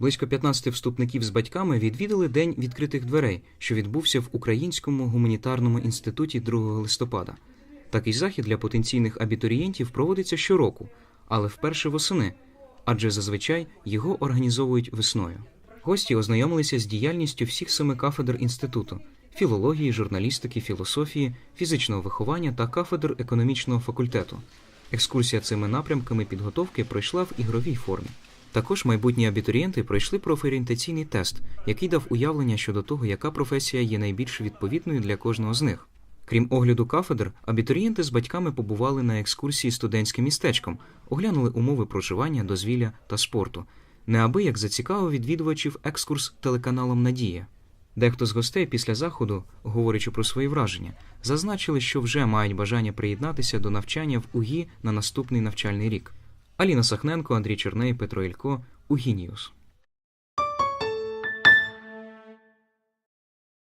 Близько 15 вступників з батьками відвідали День відкритих дверей, що відбувся в Українському гуманітарному інституті 2 листопада. Такий захід для потенційних абітурієнтів проводиться щороку, але вперше восени, адже зазвичай його організовують весною. Гості ознайомилися з діяльністю всіх семи кафедр інституту філології, журналістики, філософії, фізичного виховання та кафедр економічного факультету. Екскурсія цими напрямками підготовки пройшла в ігровій формі. Також майбутні абітурієнти пройшли профорієнтаційний тест, який дав уявлення щодо того, яка професія є найбільш відповідною для кожного з них. Крім огляду кафедр, абітурієнти з батьками побували на екскурсії студентським містечком, оглянули умови проживання, дозвілля та спорту. Неабияк зацікавив відвідувачів екскурс телеканалом Надія. Дехто з гостей після заходу, говорячи про свої враження, зазначили, що вже мають бажання приєднатися до навчання в УГІ на наступний навчальний рік. Аліна Сахненко, Андрій Черней, Петро Ілько, УГІ Ньюс.